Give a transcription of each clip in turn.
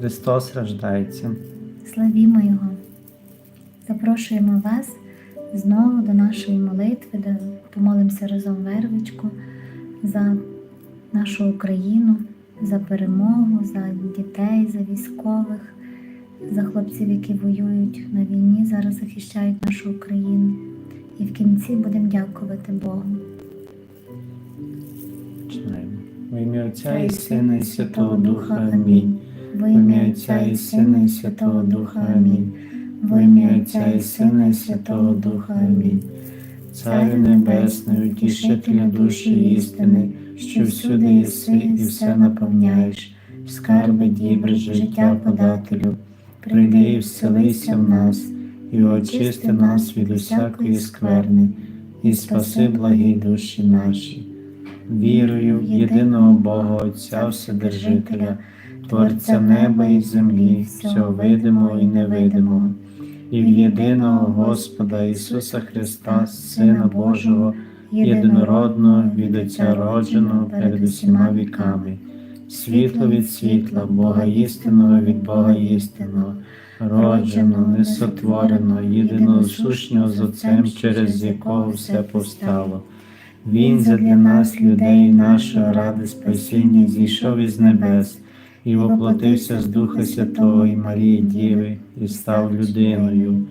Христос рождається. Славімо Його! Запрошуємо вас знову до нашої молитви, де помолимося разом вервичку за нашу Україну, за перемогу, за дітей, за військових, за хлопців, які воюють на війні, зараз захищають нашу Україну. І в кінці будемо дякувати Богу. Починаємо. Во ім'я Отця і Сина, і Святого Духа. Амінь. Во ім'я Отця і Сина, і Святого Духа. Амінь. Во ім'я Отця і Сина, і Святого Духа. Амінь. Царю Небесний, утішителя душі істини, що всюди єси і все наповняєш, скарби дібри життя подателю, прийди і вселися в нас, і очисти нас від усякої скверни, і спаси благі душі наші. Вірую в єдиного Бога Отця Вседержителя, Творця неба і землі, всього видимого і невидимого, і в єдиного Господа Ісуса Христа, Сина Божого, єдинородного від Отця родженого перед усіма віками, світло від світла, Бога істинного від Бога істинного, родженого, несотвореного, єдиносушнього з Отцем, через якого все повстало. Він задля нас, людей, нашого ради спасіння, зійшов із небес і воплотився з Духа Святого і Марії Діви, і став людиною,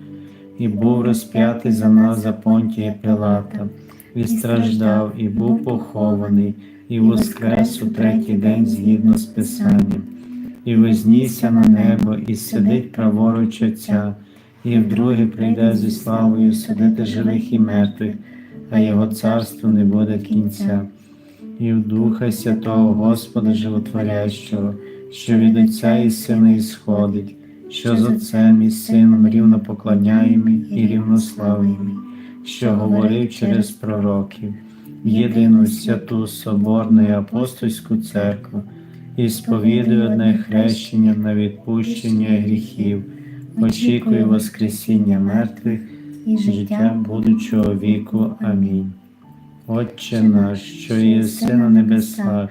і був розп'ятий за нас за понтія Пилата, і страждав, і був похований, і воскрес у третій день згідно з Писанням, і вознісся на небо, і сидить праворуч Отця, і вдруге прийде зі славою судити живих і мертвих, а його царству не буде кінця. І в Духа Святого Господа Животворящого, що від Отця і Сина ісходить, що з Отцем і Сином рівно поклоняємі і рівнославимі, що говорив через пророків, єдину святу Соборну і апостольську церкву, і сповідує одне хрещення на відпущення гріхів, очікую Воскресіння мертвих І життя будучого віку. Амінь. Отче наш, що єси на небесах,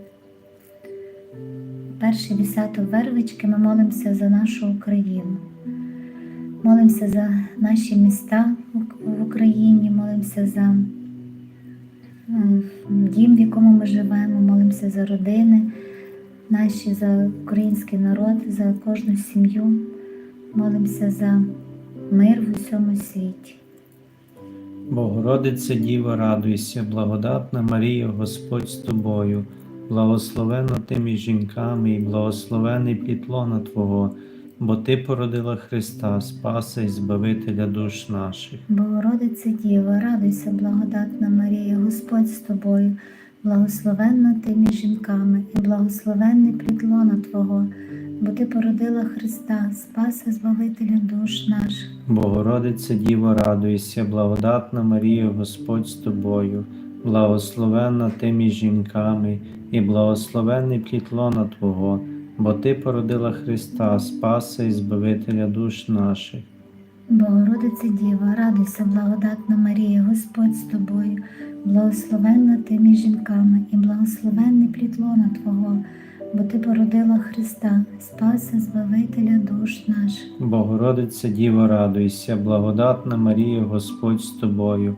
Перші десяту вервички ми молимося за нашу Україну. Молимося за наші міста в- Україні, молимося за е, дім, в якому ми живемо, молимося за родини наші, за український народ, за кожну сім'ю, молимося за мир в усьому світі. Богородице Діво, радуйся, благодатна Марія, Господь з тобою, благословена ти між жінками, і благословений плітлона Твого, бо Ти породила Христа, Спаса і Збавителя душ наших. Богородице Діва, радуйся, благодатна Марія, Господь з тобою, благословенна ти між жінками, і благословенний плід лона Твого, бо ти породила Христа, Спаса Збавителя душ наших. Богородице Діво, радуйся, благодатна Марія, Господь з тобою, благословенна ти між жінками, і благословений плітлона Твого, бо Ти породила Христа, Спаса і Збавителя душ наших. Богородице Діва, радуйся, благодатна Марія, Господь з тобою, благословенна ти між жінками, і благословенний плід лона Твого, бо ти породила Христа, Спаса Збавителя душ наших. Богородице Діво, радуйся, благодатна Марія, Господь з тобою,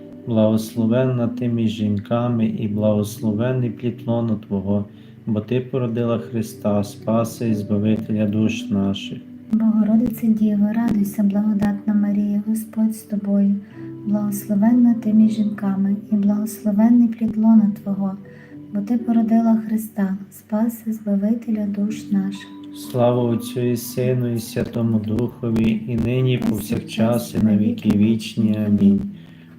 благословенна ти між жінками і благословенний плід Твого, бо Ти породила Христа, Спаса і Збавителя душ наших. Богородице Діво, радуйся, благодатна Марія, Господь з тобою, благословенна ти між жінками, і благословенний плід лона Твого, бо Ти породила Христа, Спаси, Збавителя душ наших. Слава Отцю і Сину, і Святому Духові, і нині, і повсякчас, і на віки вічні. Амінь.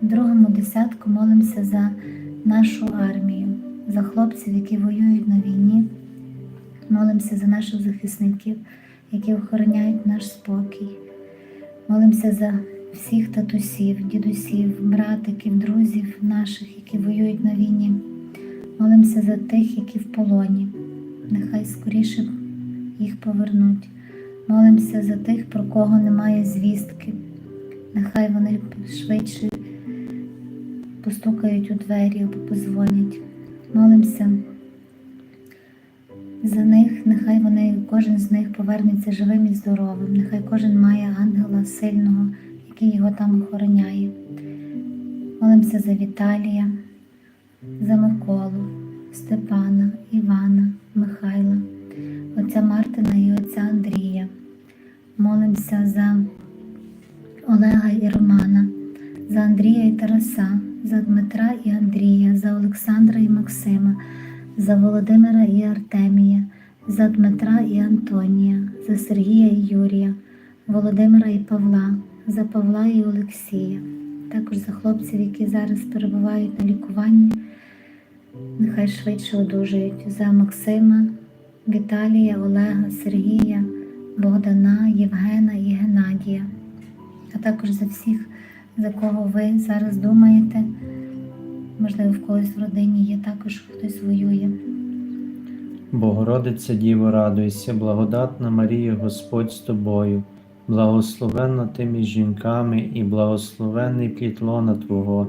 Другому десятку молимося за нашу армію, за хлопців, які воюють на війні. Молимося за наших захисників, які охороняють наш спокій. Молимося за всіх татусів, дідусів, братиків, друзів наших, які воюють на війні. Молимося за тих, які в полоні. Нехай скоріше їх повернуть. Молимося за тих, про кого немає звістки. Нехай вони швидше постукають у двері або позвонять. Молимося за них, нехай вони, кожен з них повернеться живим і здоровим. Нехай кожен має ангела сильного, який його там охороняє. Молимося за Віталія, за Миколу, Степана, Івана, Михайла, отця Мартина і отця Андрія. Молимося за Олега і Романа, за Андрія і Тараса, за Дмитра і Андрія, за Олександра і Максима, за Володимира і Артемія, за Дмитра і Антонія, за Сергія і Юрія, Володимира і Павла, за Павла і Олексія, також за хлопців, які зараз перебувають на лікуванні, нехай швидше одужають, за Максима, Віталія, Олега, Сергія, Богдана, Євгена і Геннадія, а також за всіх, за кого ви зараз думаєте. Можливо, в когось в родині є також хтось воює. Богородиця Діво, радуйся, благодатна Марія, Господь з тобою, благословенна ти між жінками і благословенний плід лона Твого,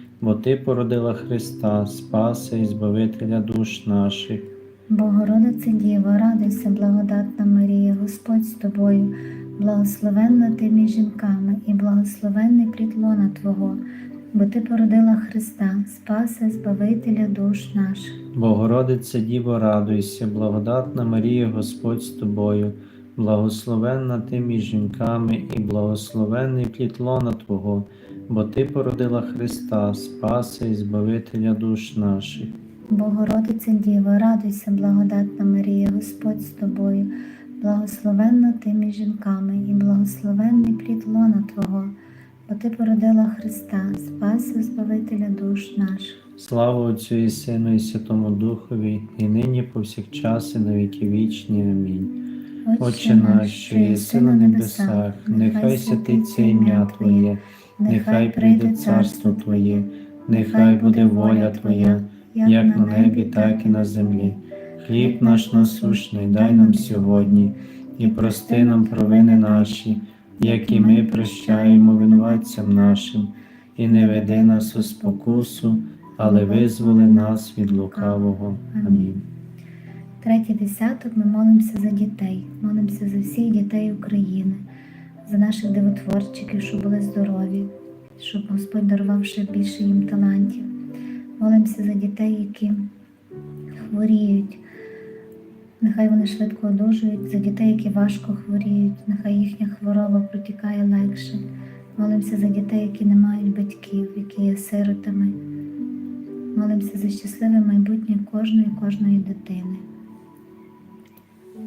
бо Ти породила Христа, Спаса і Збавителя душ наших. Богородице Діво, радуйся, благодатна Марія, Господь з тобою, благословенна ти між жінками, і благословенний плід лона Твого, бо Ти породила Христа, Спаси, Збавителя душ наших. Богородиця Діво, радуйся, благодатна Марія, Господь з тобою, благословенна ти між жінками і благословенний плід лона Твого, бо Ти породила Христа, Спаса і Збавителя душ наших. Богородице Діво, радуйся, благодатна Марія, Господь з тобою, благословенна ти між жінками, і благословенний плід лона Твого, бо ти породила Христа, Спаси Збавителя душ наших. Слава Отцю і Сину, і Святому Духові, і нині повсякчас, і на віки вічні. Амінь. Отче наш, що єси на небесах, нехай святиться ім'я Твоє, нехай прийде царство Твоє, нехай буде воля Твоя, як на небі, так і на землі. Хліб наш насущний дай нам сьогодні, і прости нам провини наші, як і ми прощаємо винуватцям нашим, і не веди нас у спокусу, але визволи нас від лукавого. Амінь. Третій десяток ми молимося за дітей, молимося за всіх дітей України, за наших дивотворчиків, щоб були здорові, щоб Господь дарував ще більше їм талантів. Молимося за дітей, які хворіють. Нехай вони швидко одужують, за дітей, які важко хворіють, нехай їхня хвороба протікає легше. Молимося за дітей, які не мають батьків, які є сиротами. Молимося за щасливе майбутнє кожної кожної дитини.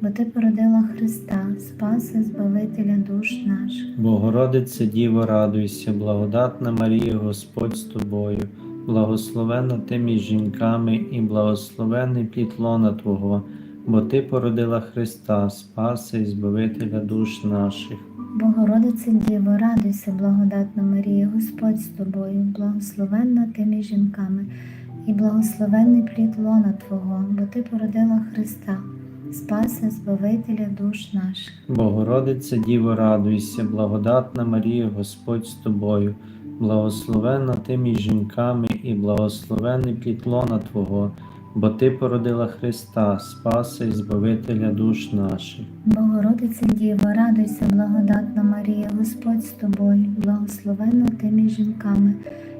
бо ти породила Христа, Спаси, Збавителя душ наших. Богородице Діво, радуйся, благодатна Марія, Господь з тобою, благословенна ти між жінками і благословенний плід лона Твого, бо Ти породила Христа, Спаса і Збавителя душ наших. Богородице Діво, радуйся, благодатна Марія, Господь з тобою, благословенна ти між жінками, і благословенний плід лона Твого, бо ти породила Христа, Спаси, Збавителя душ наших. Богородице Діво, радуйся, благодатна Марія, Господь з тобою, благословенна ти між жінками і благословенний плід Твого, бо Ти породила Христа, Спаса і Збавителя душ наших. Богородице Діво, радуйся, благодатна Марія, Господь з тобою, благословенна ти між жінками,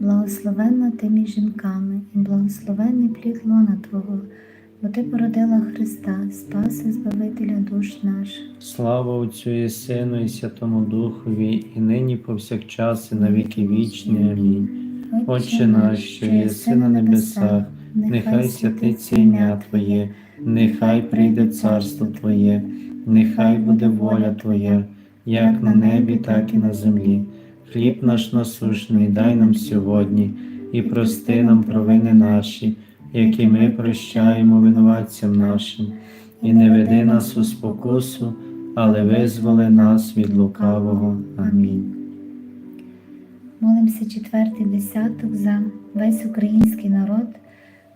благословенна ти між жінками, і благословенний плід лона Твого, бо ти породила Христа, Спаси, Збавителя душ наших. Слава Отцю і Сину, і Святому Духові, і нині повсякчас, і на віки вічні. Амінь. Отче наш, що єси на небесах, нехай святиться ім'я Твоє, нехай прийде царство Твоє, нехай буде воля Твоя, як на небі, так і на землі. Хліб наш насущний дай нам сьогодні, і прости нам провини наші, які ми прощаємо винуватцям нашим, і не веди нас у спокусу, але визволи нас від лукавого. Амінь. Молимося четвертий десяток за весь український народ,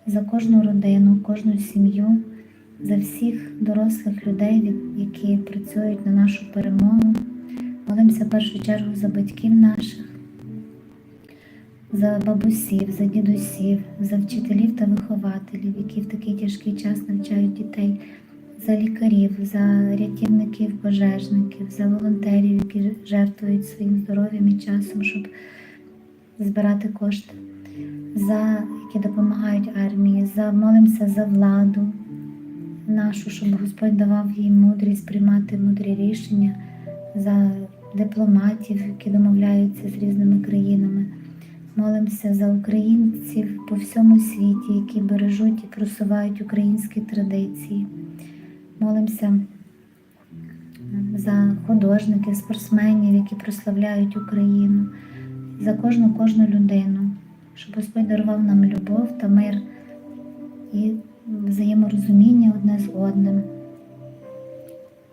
за кожну родину, кожну сім'ю, за всіх дорослих людей, які працюють на нашу перемогу. Молимося в першу чергу за батьків наших, за бабусів, за дідусів, за вчителів та вихователів, які в такий тяжкий час навчають дітей, за лікарів, за рятівників, пожежників, за волонтерів, які жертвують своїм здоров'ям і часом, щоб збирати кошти, за які допомагають армії, за молимося за владу нашу, щоб Господь давав їй мудрість приймати мудрі рішення, за дипломатів, які домовляються з різними країнами. Молимося за українців по всьому світі, які бережуть і просувають українські традиції. Молимося за художників, спортсменів, які прославляють Україну, за кожну кожну людину, щоб Господь дарував нам любов та мир і взаєморозуміння одне з одним.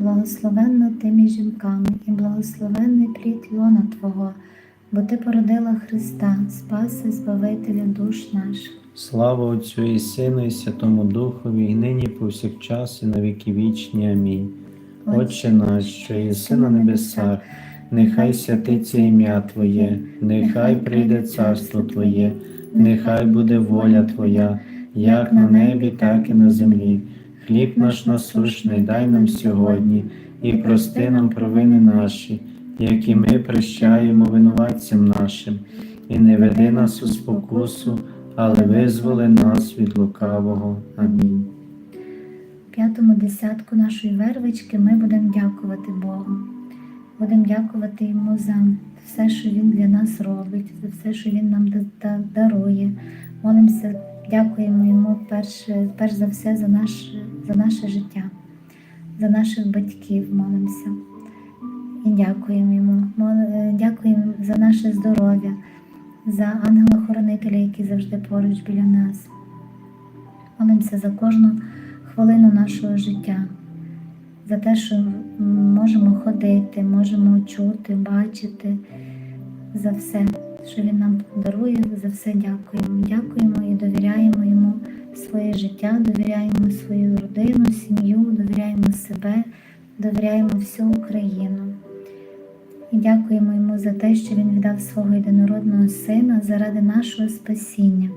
благословенна ти між жінками, і благословенний плід лона Твого, бо ти породила Христа, Спаси Збавителя душ наших. Слава Отцю і Сину, і Святому Духові, і нині повсякчас, і на віки вічні. Амінь. Отче наш, що єси на небесах, нехай святиться ім'я Твоє, нехай прийде царство Твоє, нехай буде воля Твоя, як на небі, так і на землі. Хліб наш насущний дай нам сьогодні, і прости нам провини наші, які ми прощаємо винуватцям нашим, і не веди нас у спокусу, але визволи нас від лукавого. Амінь. п'ятому десятку нашої вервички ми будемо дякувати Богу. Будемо дякувати Йому за все, що Він для нас робить, за все, що Він нам да- да- дарує. Молимося, дякуємо Йому перш, перш за все за наше, за наше життя, за наших батьків молимося. І дякуємо йому. Е, Дякуємо за наше здоров'я, за ангела-хоронителя, який завжди поруч біля нас. Молимося за кожну хвилину нашого життя, за те, що можемо ходити, можемо чути, бачити, за все, що Він нам дарує, за все дякуємо. Дякуємо і довіряємо йому своє життя, довіряємо свою родину, сім'ю, довіряємо себе, довіряємо всю Україну. І дякуємо йому за те, що він віддав свого єдинородного сина заради нашого спасіння.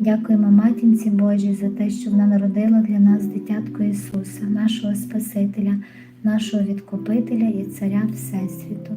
Дякуємо матінці Божій за те, що вона народила для нас дитятко Ісуса, нашого Спасителя, нашого Відкупителя і Царя Всесвіту.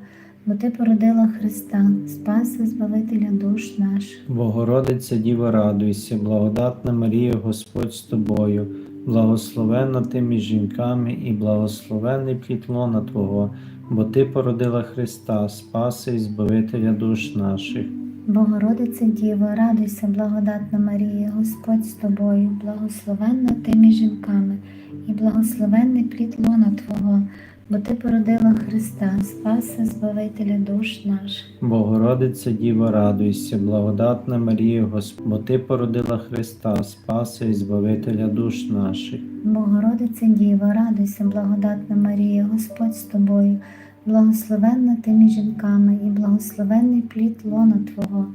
бо ти породила Христа, Спаси Збавителя душ наших. Богородице Діво, радуйся, благодатна Марія, Господь з тобою, благословенна ти між жінками і благословений плід лона Твого, бо Ти породила Христа, Спаси і Збавителя душ наших. Богородице Діво, радуйся, благодатна Марія, Господь з тобою, благословенна ти між жінками, і благословенний плід лона Твого, бо Ти породила Христа, Спаси, Збавителя душ наших. Богородице Діво, радуйся, благодатна Марія, Господь, бо Ти породила Христа, Спаси і Збавителя душ наших. Богородице Діво, радуйся, благодатна Марія, Господь з тобою, благословенна ти між жінками, і благословенний плід лона Твого,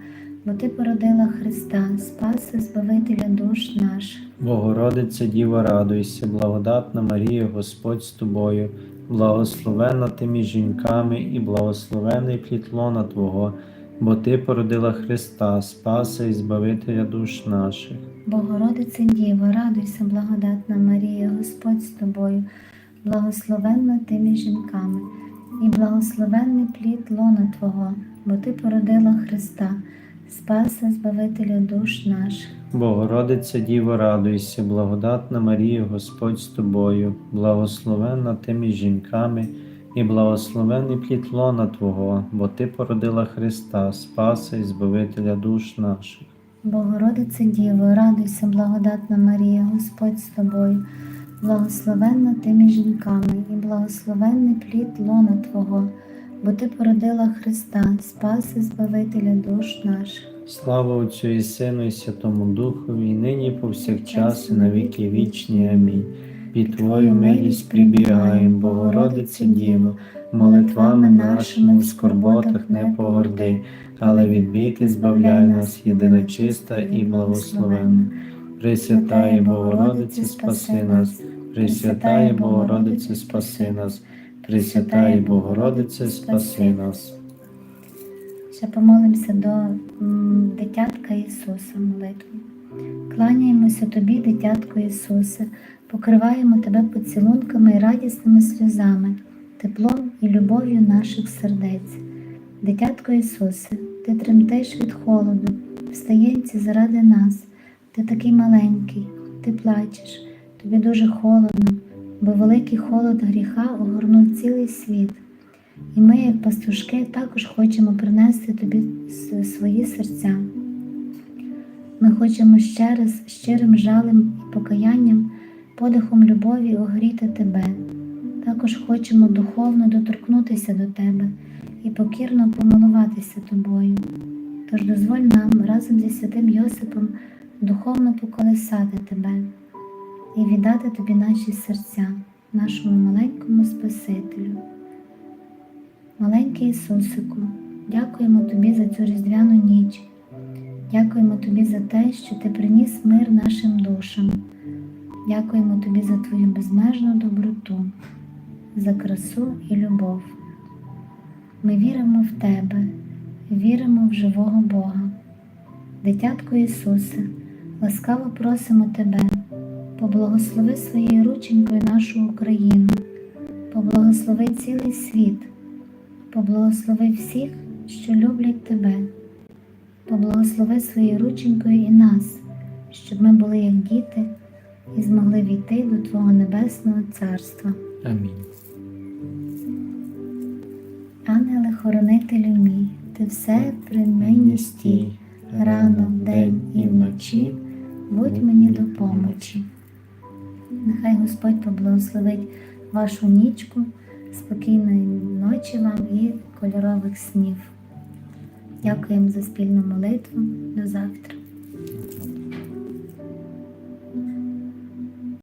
бо Ти породила Христа, Спаси, Збавителя душ наших. Богородице Діво, радуйся, благодатна Марія, Господь з тобою, благословенна ти між жінками і благословений плід лона Твого, бо Ти породила Христа, Спаси і Збавителя душ наших. Богородице Діво, радуйся, благодатна Марія, Господь з тобою, благословенна ти між жінками, і благословенний плід лона Твого, бо Ти породила Христа, Спаса, Збавителя душ наших. Богородице Діво, радуйся, благодатна Марія, Господь з тобою, благословенна ти між жінками, і благословений плід лона Твого, бо Ти породила Христа, Спаса і Збавителя душ наших. Богородице Діво, радуйся, благодатна Марія, Господь з тобою, благословенна ти між жінками, і благословенний плід лона Твого, бо Ти породила Христа, Спаси, Збавителя душ наших. Слава Отцю і Сину, і Святому Духові, і нині повсякчас, і на віки вічні. Амінь. Під Твою милість прибігаєм, Богородице Діво, молитвами нашими в скорботах не погорди, але від біди збавляй нас, єдина чиста і благословенна. Пресвятає Богородице, спаси нас, Пресвятає Богородице, спаси нас, Пресвятає Богородице, спаси нас. Ще помолимося до дитятка Ісуса молитву. Кланяємося Тобі, дитятко Ісусе, покриваємо Тебе поцілунками і радісними сльозами, теплом і любов'ю наших сердець. Дитятко Ісусе, Ти тремтиш від холоду, встаєнці заради нас. Ти такий маленький, ти плачеш, тобі дуже холодно, бо великий холод гріха огорнув цілий світ. І ми, як пастушки, також хочемо принести тобі свої серця. Ми хочемо ще раз щирим жалем і покаянням, подихом любові огріти тебе. Також хочемо духовно доторкнутися до тебе і покірно помилуватися тобою. Тож дозволь нам разом зі святим Йосипом духовно поколисати тебе і віддати тобі наші серця, нашому маленькому Спасителю. Маленький Ісусику, дякуємо Тобі за цю різдвяну ніч. Дякуємо Тобі за те, що Ти приніс мир нашим душам. Дякуємо Тобі за Твою безмежну доброту, за красу і любов. Ми віримо в Тебе, віримо в живого Бога. Дитятко Ісусе, ласкаво просимо Тебе, поблагослови своєю рученькою нашу Україну, поблагослови цілий світ. Поблагослови всіх, що люблять тебе. Поблагослови своєю рученькою і нас, щоб ми були як діти і змогли війти до Твого Небесного Царства. Амінь. Ангеле, хоронителю мій, ти все при мені стій, рано, вдень і вночі, будь мені до помочі. Нехай Господь поблагословить вашу нічку, спокійної ночі вам і кольорових снів. Дякуємо за спільну молитву. До завтра.